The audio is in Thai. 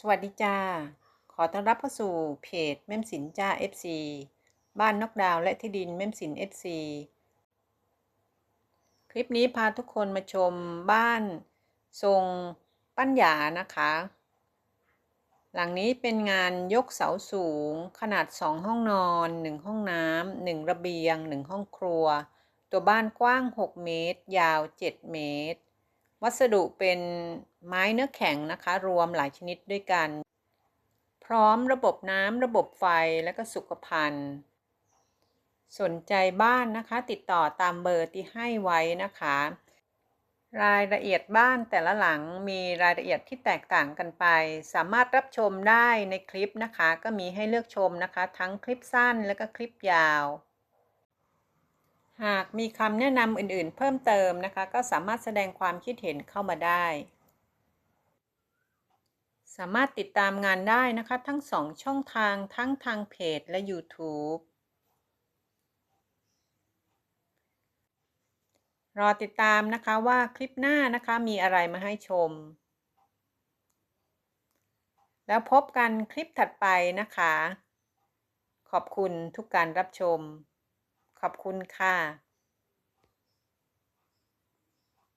สวัสดีจ้า ขอต้อนรับเข้าสู่เพจเม่มสินจ้า FC บ้านนกดาวและที่ดินเม่มสิน FC คลิปนี้พาทุกคนมาชมบ้านทรงปั้นหยานะคะ หลังนี้เป็นงานยกเสาสูงขนาด 2 ห้องนอน 1 ห้องน้ำ1ระเบียง 1 ห้องครัว ตัวบ้านกว้าง 6 เมตร ยาว 7 เมตร วัสดุเป็นไม้เนื้อแข็งนะคะ รวมหลายชนิดด้วยกัน พร้อมระบบน้ำระบบไฟและก็สุขภัณฑ์ สนใจบ้านนะคะ ติดต่อตามเบอร์ที่ให้ไว้นะคะ รายละเอียดบ้านแต่ละหลังมีรายละเอียดที่แตกต่างกันไป สามารถรับชมได้ในคลิปนะคะ ก็มีให้เลือกชมนะคะ ทั้งคลิปสั้นและก็คลิปยาว หากมีคำแนะนำอื่นๆ เพิ่มเติมนะคะ ก็สามารถแสดงความคิดเห็นเข้ามาได้ สามารถติดตามงานได้นะคะ ทั้งสองช่องทางทั้งทางเพจและ YouTube รอติดตามนะคะว่าคลิปหน้านะคะมีอะไรมาให้ชม แล้วพบกันคลิปถัดไปนะคะ ขอบคุณทุกการรับชม ขอบคุณค่ะ